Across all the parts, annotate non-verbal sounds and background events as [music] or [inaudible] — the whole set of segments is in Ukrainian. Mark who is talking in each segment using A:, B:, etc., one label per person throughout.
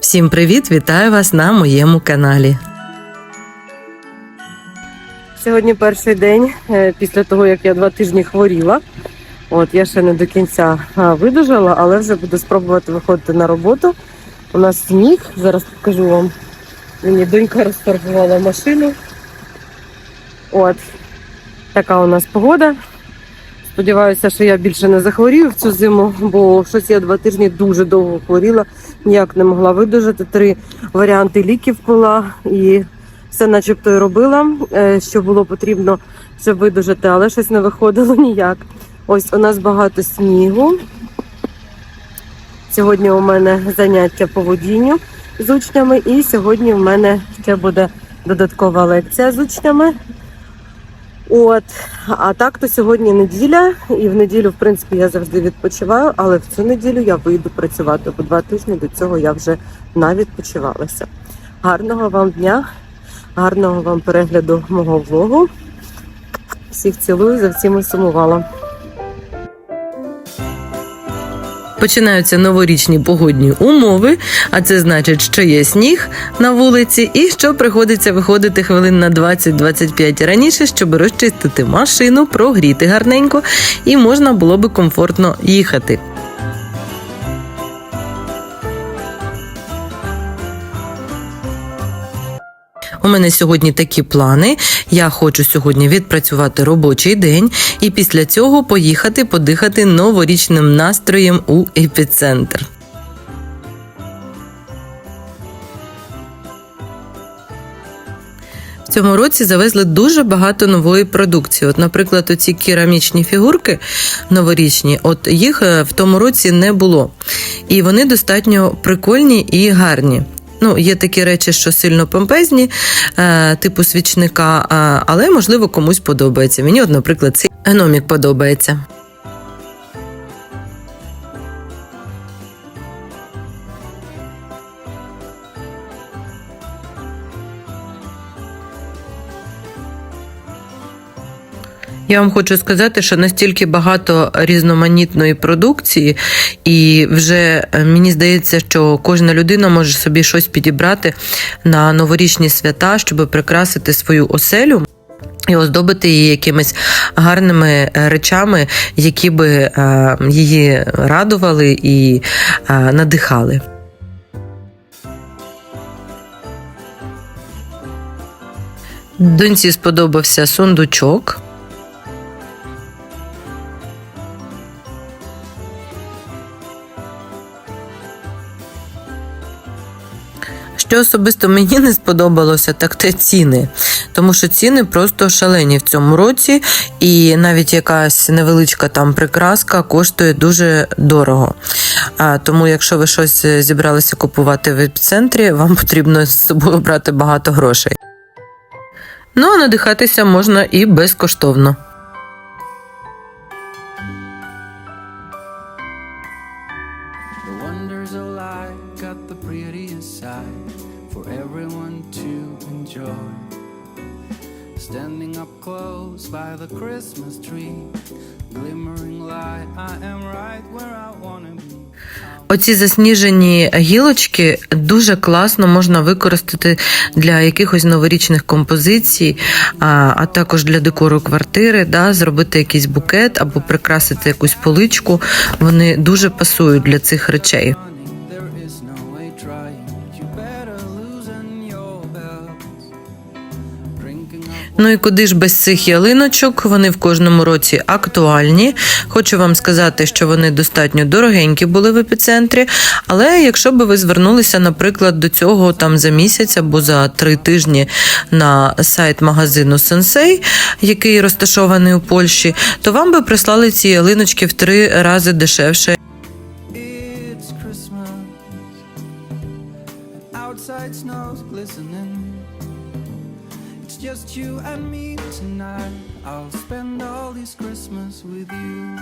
A: Всім привіт! Вітаю вас на моєму каналі. Сьогодні перший день е, після того, як я два тижні хворіла. От я ще не до кінця видужала, але вже буду спробувати виходити на роботу. У нас сніг. Зараз покажу вам. Мені донька розфарбувала машину. От така у нас погода. Сподіваюся, що я більше не захворію в цю зиму, бо щось я два тижні дуже довго хворіла, ніяк не могла видужати. Три варіанти ліків пила і все начебто і робила, е, що було потрібно, щоб видужати, але щось не виходило ніяк. Ось у нас багато снігу. Сьогодні у мене заняття по водінню з учнями, і сьогодні в мене ще буде додаткова лекція з учнями. От, а так то сьогодні неділя, і в неділю, в принципі, я завжди відпочиваю, але в цю неділю я вийду працювати, бо два тижні до цього я вже навідпочивалася. Гарного вам дня, гарного вам перегляду мого влогу. Всіх цілую, за всіми сумувала. Починаються новорічні погодні умови, а це значить, що є сніг на вулиці, і що приходиться виходити хвилин на 20-25 раніше, щоб розчистити машину, прогріти гарненько, і можна було би комфортно їхати. У мене сьогодні такі плани. Я хочу сьогодні відпрацювати робочий день і після цього поїхати подихати новорічним настроєм у епіцентр. В цьому році завезли дуже багато нової продукції. От, наприклад, оці керамічні фігурки новорічні, от їх е, в тому році не було. І вони достатньо прикольні і гарні. Ну, є такі речі, що сильно помпезні, е, типу свічника, е, але можливо комусь подобається. Мені, от, наприклад, цей гномік подобається. Я вам хочу сказати, що настільки багато різноманітної продукції, і вже е, мені здається, що кожна людина може собі щось підібрати на новорічні свята, щоб прикрасити свою оселю. І оздобити її якимись гарними е, речами, які би е, її радували і надихали. Доньці сподобався сундучок. Що особисто мені не сподобалося, так це ціни. Тому що ціни просто шалені в цьому році, і навіть якась невеличка там прикраска коштує дуже дорого. А, Тому, якщо ви щось зібралися купувати в епіцентрі, вам потрібно з собою брати багато грошей. Ну, а надихатися можна і безкоштовно. Оці засніжені гілочки дуже класно можна використати для якихось новорічних композицій, а, а також для декору квартири, да, зробити якийсь букет або прикрасити якусь поличку. Вони дуже пасують для цих речей. Ну і куди ж без цих ялиночок? Вони в кожному році актуальні. Хочу вам сказати, що вони достатньо дорогенькі були в епіцентрі. Але якщо би ви звернулися, наприклад, до цього там за місяць або за три тижні на сайт магазину Sensei, який розташований у Польщі, то вам би прислали ці ялиночки в три рази дешевше.
B: It's Christmas. Outside snow's glistening. You and me tonight. I'll spend all this Christmas with you.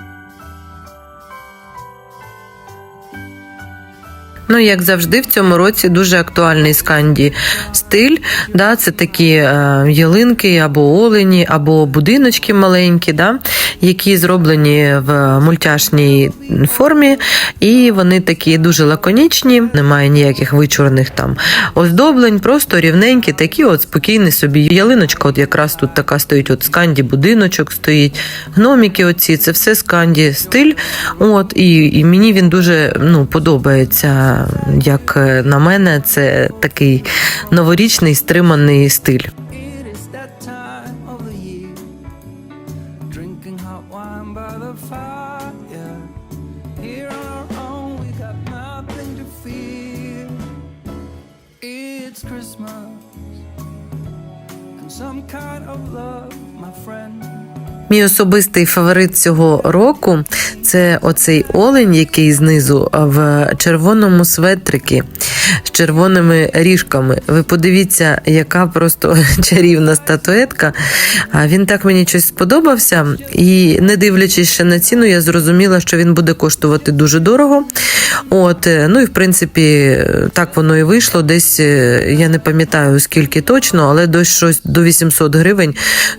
A: Ну, як завжди, в цьому році дуже актуальний сканді стиль. Да? Це такі е, ялинки або олені, або будиночки маленькі, да? Які зроблені в мультяшній формі, і вони такі дуже лаконічні, немає ніяких вичурних там оздоблень, просто рівненькі, такі от спокійні собі. Ялиночка, от якраз тут така стоїть, от сканді будиночок стоїть, гноміки оці, це все сканді стиль. От, і, і мені він дуже ну, подобається. Як на мене, це такий новорічний стриманий стиль.
B: Hot wine by the fire. Here on our own, we got nothing to fear. It's Christmas. And some kind of love, my friend.
A: Мій особистий фаворит цього року це оцей олень, який знизу в червоному светрики з червоними ріжками. Ви подивіться, яка просто [laughs] чарівна статуетка. Він так мені щось сподобався, і не дивлячись ще на ціну, я зрозуміла, що він буде коштувати дуже дорого. От, е, ну і в принципі, так воно і вийшло. Десь е, я не пам'ятаю скільки точно, але десь щось до 800 гривень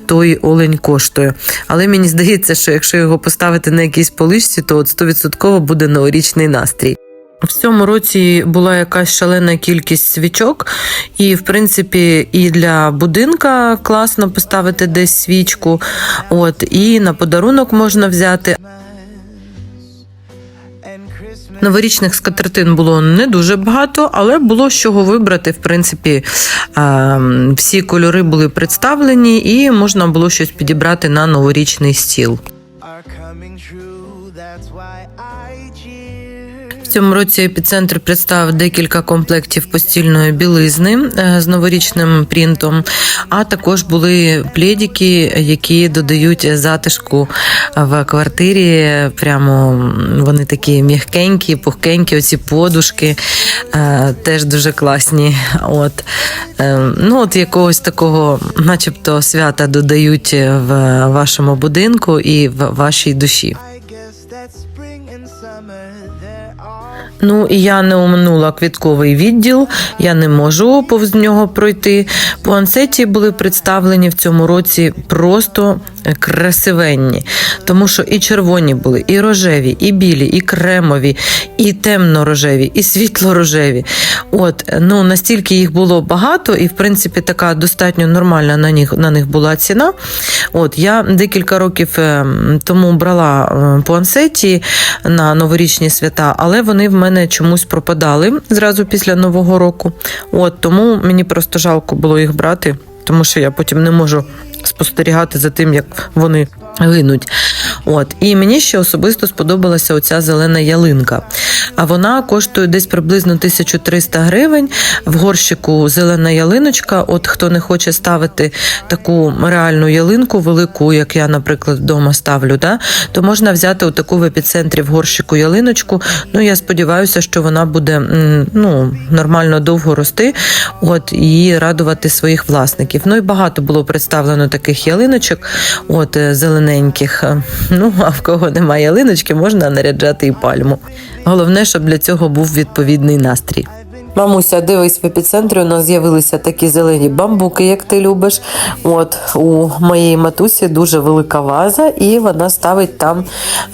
A: той олень коштує. Але мені здається, що якщо його поставити на якійсь поличці, то от 100% буде новорічний настрій. В цьому році була якась шалена кількість свічок, і в принципі і для будинка класно поставити десь свічку. От і на подарунок можна взяти. Новорічних скатертин було не дуже багато, але було з чого вибрати. В принципі, ем, всі кольори були представлені, і можна було щось підібрати на новорічний стіл. Цьому році епіцентр представив декілька комплектів постільної білизни е, з новорічним принтом, а також були плєдіки, які додають затишку в квартирі. Прямо вони такі м'якенькі, пухкенькі, оці подушки е, теж дуже класні. От Е, ну от якогось такого, начебто, свята додають в вашому будинку і в вашій душі. Ну і я не оминула квітковий відділ, я не можу повз нього пройти. Пуансеті були представлені в цьому році просто красивенні, тому що і червоні були, і рожеві, і білі, і кремові, і темно-рожеві, і світло-рожеві. От ну настільки їх було багато, і в принципі така достатньо нормальна на них на них була ціна. От я декілька років е, тому брала е, пуансеті на новорічні свята, але вони в мене чомусь пропадали зразу після нового року. От тому мені просто жалко було їх брати, тому що я потім не можу спостерігати за тим, як вони гинуть. От і мені ще особисто сподобалася оця зелена ялинка. А вона коштує десь приблизно 1300 гривень. В горщику зелена ялиночка. От хто не хоче ставити таку реальну ялинку, велику, як я, наприклад, вдома ставлю, да, то можна взяти отаку в епіцентрі в горщику ялиночку. Ну я сподіваюся, що вона буде ну, нормально довго рости, от і радувати своїх власників. Ну і багато було представлено таких ялиночок, от е, зелененьких. Ну а в кого немає ялиночки, можна наряджати і пальму. Головне, щоб для цього був відповідний настрій. Мамуся, дивись, в епіцентрі у нас з'явилися такі зелені бамбуки, як ти любиш. От у моєї матусі дуже велика ваза, і вона ставить там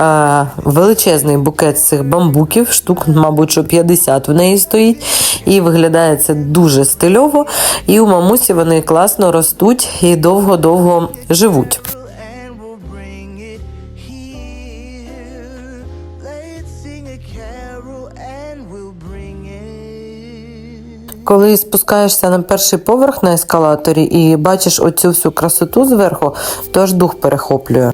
A: е, величезний букет цих бамбуків, штук, мабуть, що 50 в неї стоїть. І виглядає це дуже стильово. І у мамусі вони класно ростуть і довго-довго живуть. Коли спускаєшся на перший поверх на ескалаторі і бачиш оцю всю красоту зверху, то аж дух перехоплює.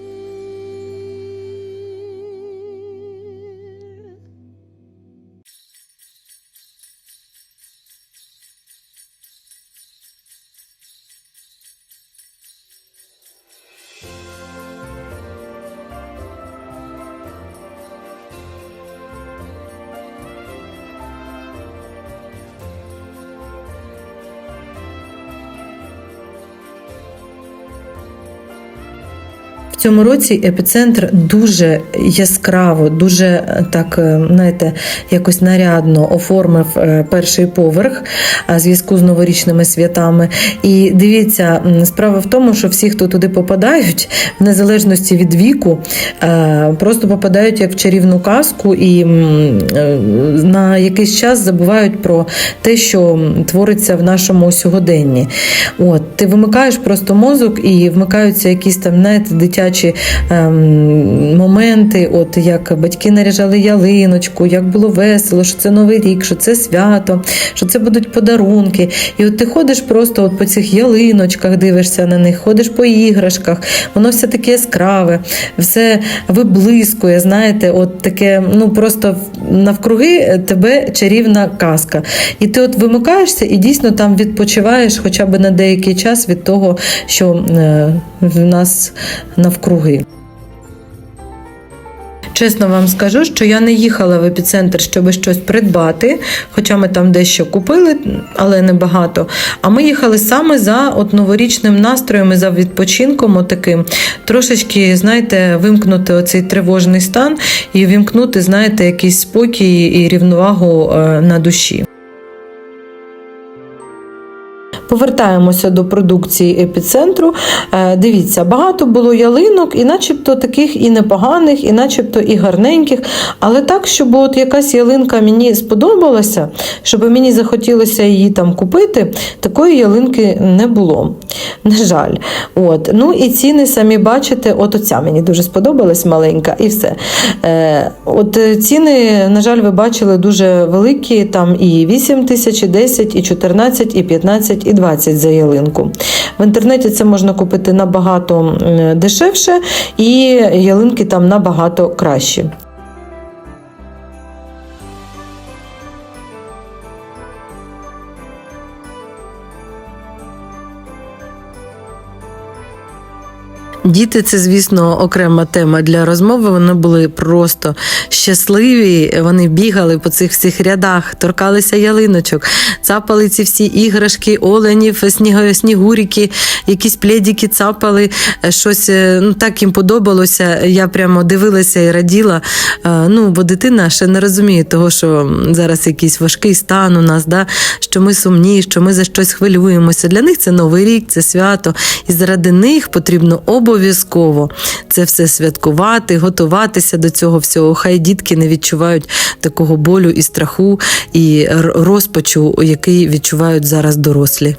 A: Цьому році епіцентр дуже яскраво, дуже е, так, е, знаєте, якось нарядно оформив е, перший поверх зв'язку з новорічними святами. І дивіться, справа в тому, що всі, хто туди попадають, в незалежності від віку, просто попадають як в чарівну казку і на якийсь час забувають про те, що твориться в нашому сьогоденні. От, ти вимикаєш просто мозок і вмикаються якісь там, знаєте, дитячі ем, моменти, от як батьки наряжали ялиночку, як було весело, що це Новий рік, що це свято, що це будуть подарунки. І от ти ходиш просто от по цих ялиночках, дивишся на них, ходиш по іграшках, воно все таке яскраве, все виблискує, знаєте, от таке, ну просто навкруги тебе чарівна казка. І ти от вимикаєшся і дійсно там відпочиваєш хоча б на деякий час від того, що е, в нас навкруги. Чесно вам скажу, що я не їхала в епіцентр, щоб щось придбати, хоча ми там дещо купили, але не багато. А ми їхали саме за от новорічним настроєм і за відпочинком, отаким. Трошечки, знаєте, вимкнути оцей тривожний стан і вімкнути, знаєте, якийсь спокій і рівновагу е, на душі. Повертаємося до продукції епіцентру. Е, Дивіться, багато було ялинок, і начебто таких і непоганих, і начебто і гарненьких. Але так, щоб от якась ялинка мені сподобалася, щоб мені захотілося її там купити, такої ялинки не було. На жаль. От. Ну і ціни самі бачите, от оця мені дуже сподобалась маленька, і все. Е, От е, ціни, на жаль, ви бачили дуже великі, там і 8 тисяч, і 10, і 14, і 15, і 20 за ялинку. В інтернеті це можна купити набагато дешевше, і ялинки там набагато кращі. Діти, це, звісно, окрема тема для розмови. Вони були просто щасливі. Вони бігали по цих всіх рядах, торкалися ялиночок, цапали ці всі іграшки, оленів, сніго, снігурики, якісь пледики цапали. Щось е, ну, так їм подобалося. Я прямо дивилася і раділа. Е, Ну, бо дитина ще не розуміє того, що зараз якийсь важкий стан у нас, да? що ми сумні, що ми за щось хвилюємося. Для них це новий рік, це свято. І заради них потрібно обов'язково це все святкувати, готуватися до цього всього. Хай дітки не відчувають такого болю і страху, і розпачу, який відчувають зараз дорослі.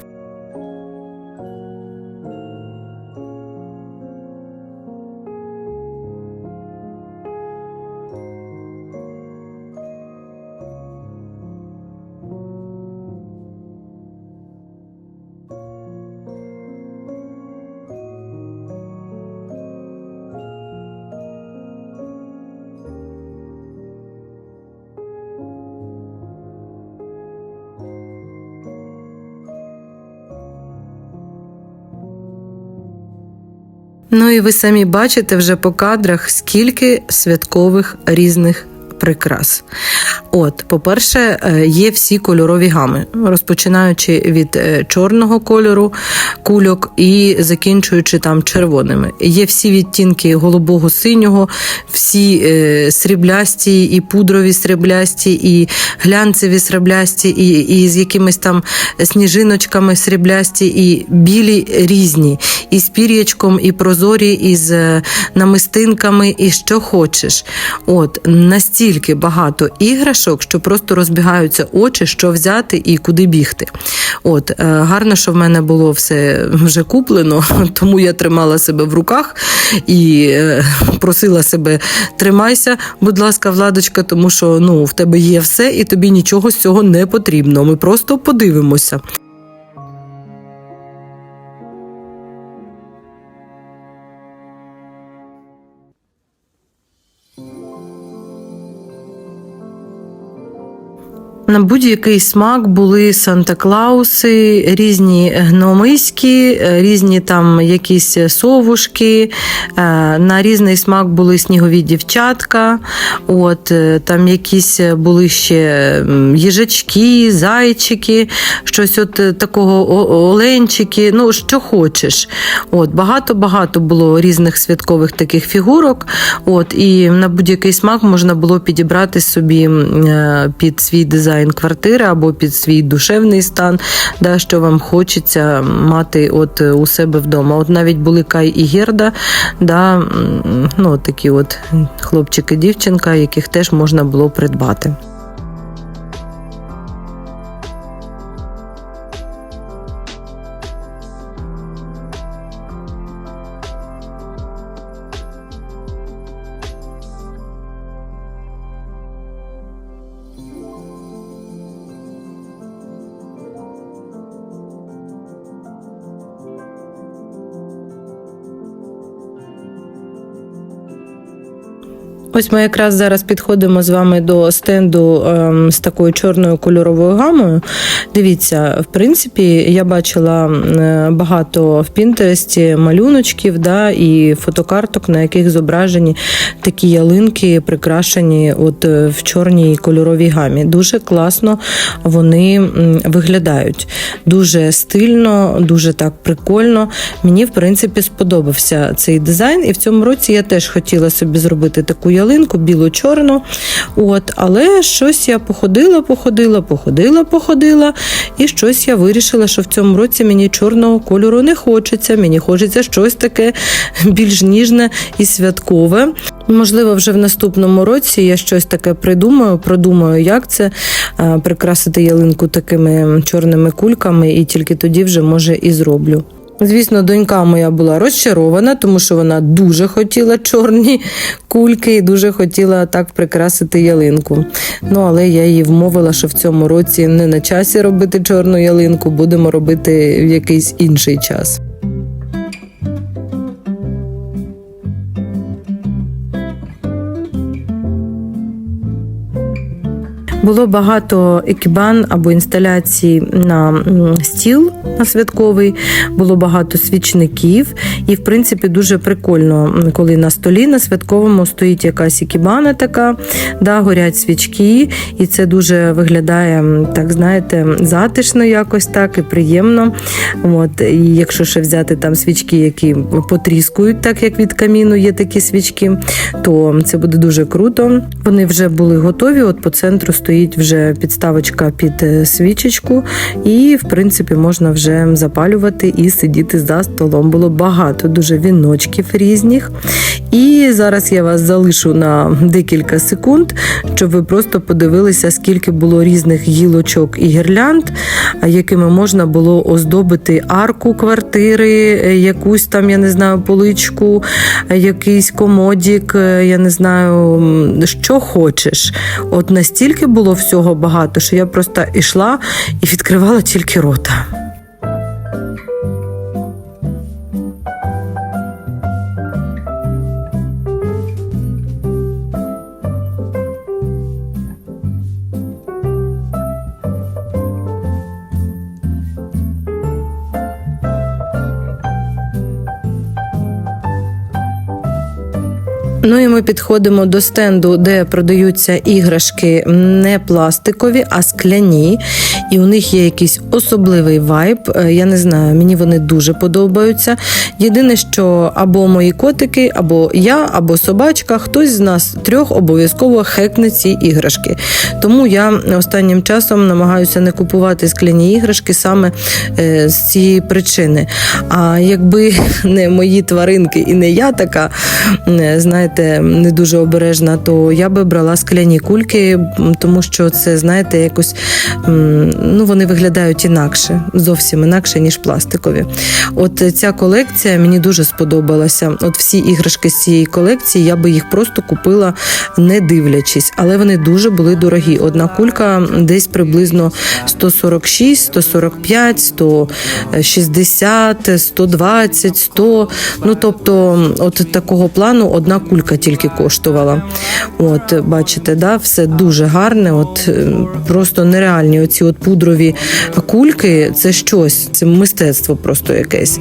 A: Ну і ви самі бачите вже по кадрах, скільки святкових різних прикрас. От, по-перше, е, є всі кольорові гами, розпочинаючи від е, чорного кольору кульок і закінчуючи там червоними. Є всі відтінки голубого синього, всі е, сріблясті, і пудрові сріблясті, і глянцеві сріблясті, і, і з якимись там сніжиночками сріблясті, і білі різні, і з пір'ячком, і прозорі, і з намистинками, і що хочеш. От настільки багато іграшок, що просто розбігаються очі, що взяти і куди бігти. От е, гарно, що в мене було все вже куплено, [laughs] тому я тримала себе в руках і е, просила себе тримайся, будь ласка, владочка, тому що ну в тебе є все, і тобі нічого з цього не потрібно. Ми просто подивимося. На будь-який смак були Санта-Клауси, різні гномиські, е, різні там якісь совушки. е, На різний смак були снігові дівчатка. От, е, там якісь були ще їжачки, зайчики, щось от такого оленчики, ну що хочеш. От, багато-багато було різних святкових таких фігурок. От, і на будь-який смак можна було підібрати собі під свій дизайн квартири або під свій душевний стан, да, що вам хочеться мати от е, у себе вдома. От навіть були Кай і Герда, да, ну, такі от хлопчики, дівчинка, яких теж можна було придбати. Ось ми якраз зараз підходимо з вами до стенду ем, з такою чорною кольоровою гамою. Дивіться, в принципі, я бачила е, багато в Пінтересті малюночків да, і фотокарток, на яких зображені такі ялинки, прикрашені от е, в чорній кольоровій гамі. Дуже класно вони виглядають. Дуже стильно, дуже так прикольно. Мені, в принципі, сподобався цей дизайн, і в цьому році я теж хотіла собі зробити таку ялинку біло-чорну. От, але щось я походила, походила, походила, походила, і щось я вирішила, що в цьому році мені чорного кольору не хочеться. Мені хочеться щось таке більш ніжне і святкове. Можливо, вже в наступному році я щось таке придумаю, продумаю, як це е, прикрасити ялинку такими чорними кульками, і тільки тоді вже може і зроблю. Звісно, донька моя була розчарована, тому що вона дуже хотіла чорні кульки і дуже хотіла так прикрасити ялинку. Ну, але я її вмовила, що в цьому році не на часі робити чорну ялинку, будемо робити в якийсь інший час. Було багато екібан або інсталяцій на стіл на святковий, було багато свічників, і в принципі дуже прикольно, коли на столі на святковому стоїть якась екібана така, да, горять свічки, і це дуже виглядає так, знаєте, затишно якось так і приємно. От, і якщо ще взяти там свічки, які потріскують, так як від каміну є такі свічки, то це буде дуже круто. Вони вже були готові. От по центру стоїть вже підставочка під е, свічечку, і в принципі можна вже запалювати і сидіти за столом. Було багато дуже віночків різних. І зараз я вас залишу на декілька секунд, щоб ви просто подивилися, скільки було різних гілочок і гірлянд, якими можна було оздобити арку квартири, е, якусь там, я не знаю, поличку, е, якийсь комодік, я не знаю, що хочеш. От настільки було всього багато, що я просто йшла і відкривала тільки рота. Ну і ми підходимо до стенду, де продаються іграшки не пластикові, а скляні. І у них є якийсь особливий вайб. Е, Я не знаю, мені вони дуже подобаються. Єдине, що або мої котики, або я, або собачка, хтось з нас трьох обов'язково хекне ці іграшки. Тому я останнім часом намагаюся не купувати скляні іграшки саме е, з цієї причини. А якби [laughs] не мої тваринки і не я така, е, знаєте, не дуже обережна, то я би брала скляні кульки, тому що це, знаєте, якось ну, вони виглядають інакше, зовсім інакше, ніж пластикові. От ця колекція мені дуже сподобалася. От всі іграшки з цієї колекції я би їх просто купила, не дивлячись, але вони дуже були дорогі. Одна кулька десь приблизно 146, 145, 160, 120, 100. Ну тобто, от такого плану одна кулька тільки коштувала. От, бачите, да, все дуже гарне. От е, просто нереальні оці от пудрові кульки. Це щось, це мистецтво просто якесь.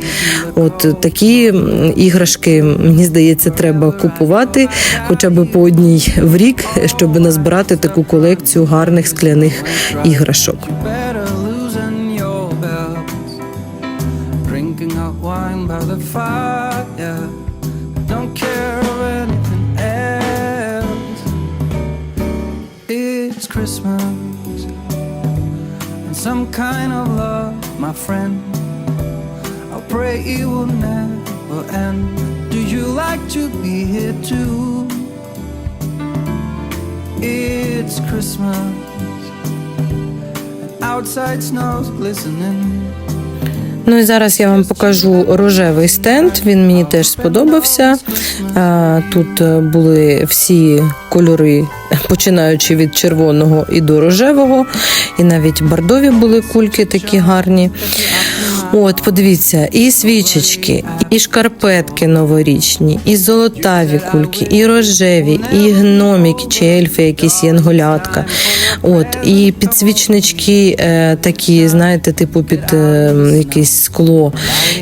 A: От такі іграшки, мені здається, треба купувати хоча б по одній в рік, щоб назбирати таку колекцію гарних скляних іграшок.
B: Christmas some kind of love, my friend. I pray it will never end. Do you like to be here too? It's Christmas. Outside snow's glistening.
A: Ну і зараз я вам покажу рожевий стенд. Він мені теж сподобався. Тут е, були всі кольори, починаючи від червоного і до рожевого, і навіть бордові були кульки такі гарні. От, подивіться, і свічечки, і шкарпетки новорічні, і золотаві кульки, і рожеві, і гноміки чи ельфи, якісь янголятка. От, і підсвічнички е, такі, знаєте, типу під е, якесь скло.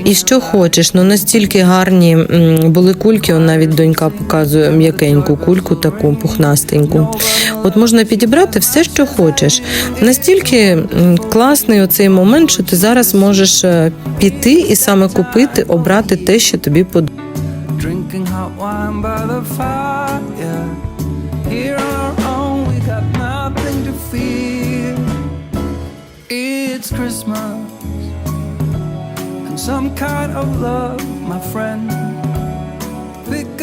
A: І що хочеш, ну настільки гарні були кульки, навіть донька показує м'якеньку кульку, таку пухнастеньку. От можна підібрати все, що хочеш. Настільки класний оцей момент, що ти зараз можеш е, піти і саме купити, обрати те, що тобі подобається.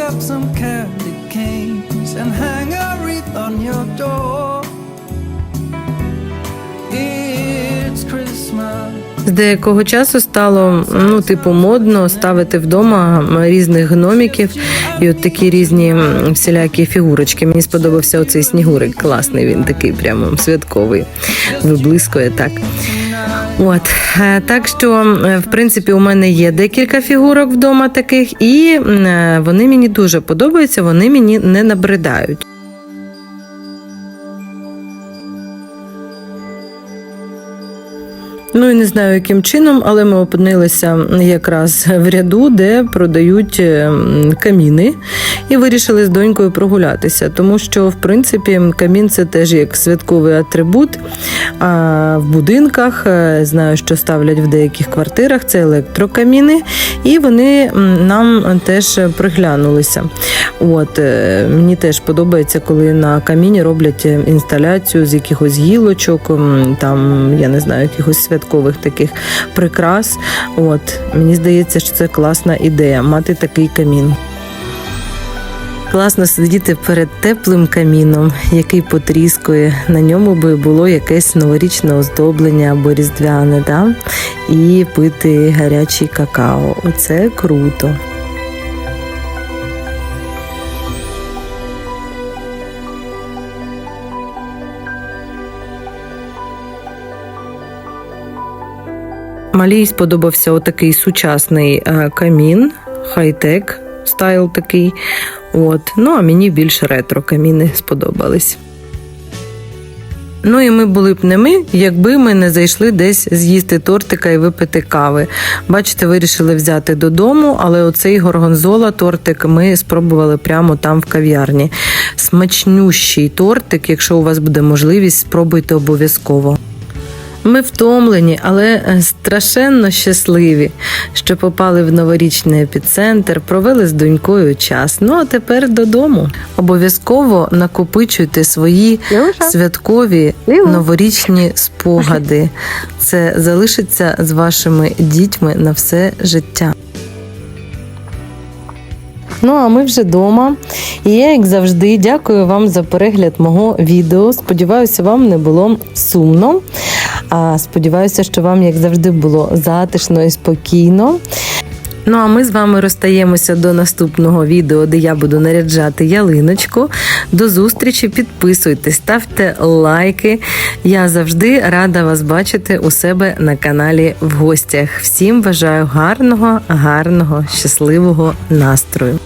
B: Up some candy canes and hang a wreath on your door. It's Christmas.
A: З деякого часу стало ну, типу, модно ставити вдома різних гноміків і от такі різні всілякі фігурочки. Мені сподобався оцей снігурик. Класний він такий, прямо святковий, виблискує так. От е, так що, е, в принципі, у мене є декілька фігурок вдома таких, і е, вони мені дуже подобаються, вони мені не набридають. Ну і не знаю, яким чином, але ми опинилися якраз в ряду, де продають е, каміни, і вирішили з донькою прогулятися, тому що, в принципі, камін це теж як святковий атрибут. А в будинках е, знаю, що ставлять в деяких квартирах це електрокаміни, і вони нам теж приглянулися. От е, мені теж подобається, коли на каміні роблять інсталяцію з якихось гілочок, там я не знаю, якихось святкових таких прикрас. От мені здається, що це класна ідея мати такий камін. Класно сидіти перед теплим каміном, який потріскує. На ньому би було якесь новорічне оздоблення або різдвяне, да? і пити гарячий какао. Оце круто. Малій сподобався отакий сучасний е, камін, хай-тек стайл такий. От. Ну а мені більш ретро каміни сподобались. Ну і ми були б не ми, якби ми не зайшли десь з'їсти тортика і випити кави. Бачите, вирішили взяти додому, але оцей горгонзола тортик ми спробували прямо там в кав'ярні. Смачнющий тортик, якщо у вас буде можливість, спробуйте обов'язково. Ми втомлені, але е, страшенно щасливі, що попали в новорічний епіцентр, провели з донькою час. Ну а тепер додому. Обов'язково накопичуйте свої святкові новорічні спогади. Це залишиться з вашими дітьми на все життя. Ну, а ми вже вдома. І я, як завжди, дякую вам за перегляд мого відео. Сподіваюся, вам не було сумно. А сподіваюся, що вам, як завжди, було затишно і спокійно. Ну а ми з вами розстаємося до наступного відео, де я буду наряджати ялиночку. До зустрічі, підписуйтесь, ставте лайки. Я завжди рада вас бачити у себе на каналі в гостях. Всім бажаю гарного, гарного, щасливого настрою.